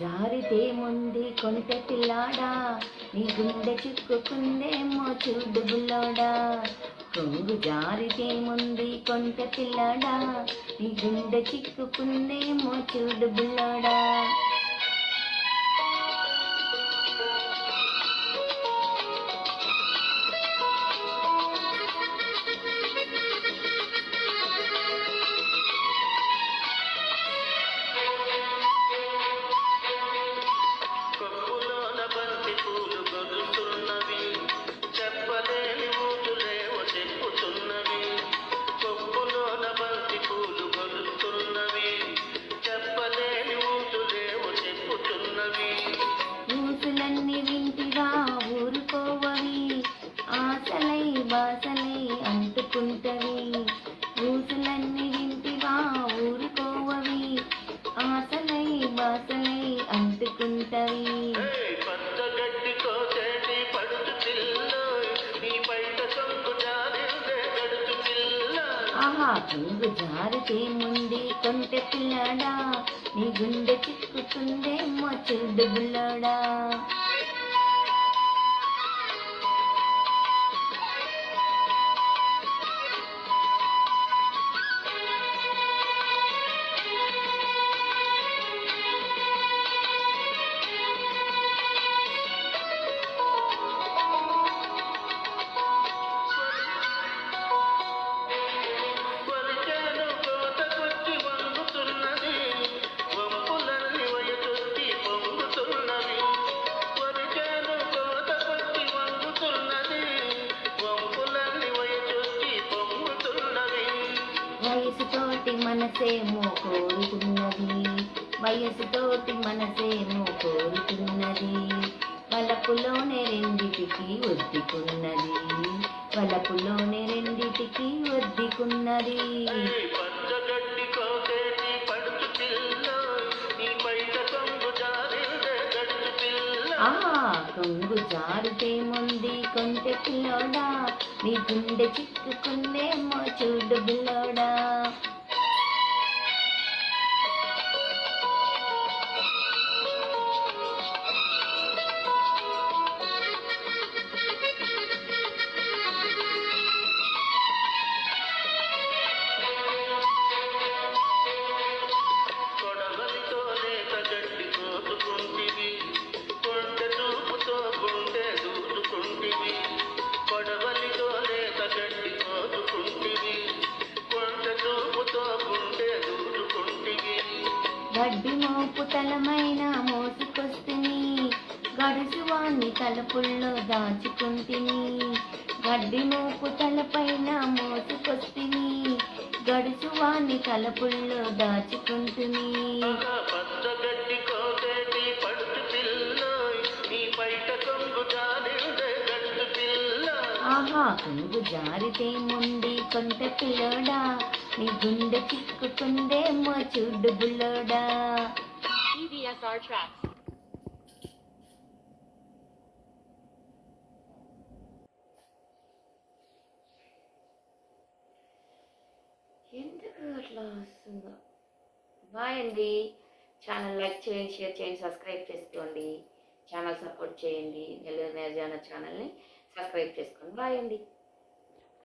జారితే ముంది కొంత పిల్లాడా? నీ గుండె చిక్కుకుందేమో చూడు బుల్లోడా? కొంగు జారితే ముంది కొంత పిల్లాడా? నీ గుండె చిక్కుకుందేమో చూడు బుల్లోడా? పిల్ల ఆహా కొంగు జారితే ముందే కొంటె పిల్లాడా. నీ గుండె చిక్కుతుందేమో చూడు బుల్లోడా. వయసుతోటి మనసేమో కోరుతున్నది. వయసుతోటి మనసేమో కోరుతున్నది. వలపులోనే రెండిటికి ఒద్దుకున్నది. వలపులోనే రెండిటికి ఒద్దుకున్నది. ఆ కొంగు జారితే ముంది కొంటె పిల్లోడా నీ గుండె చిక్కుకుందేమో చూడు బిల్లోడా. గడ్డి మోపు తలమైన మోసుకొస్తుని గడుసువాణ్ణి తలుపుల్లో దాచుకుంటుని. గడ్డి మోపు తలపైన మోసుకొస్తుని గడుసువాణ్ణి తలుపుల్లో దాచుకుంటుని. ఆహా కొంగు జారితే ముండి కొంట పిల్లోడా నీ గుండె చిక్కుకుందేమో చూడు బుల్లోడా. EVSR tracks. ఎందుకు అట్లా వస్తుందో? బాయ్ అండి. ఛానల్ లైక్ చేయండి షేర్ చేయండి సబ్స్క్రైబ్ చేసుకోండి. ఛానల్ సపోర్ట్ చేయండి. నెల్లూరు నిర్జాన ఛానల్ని సబ్స్క్రైబ్ చేసుకోండి రాయండి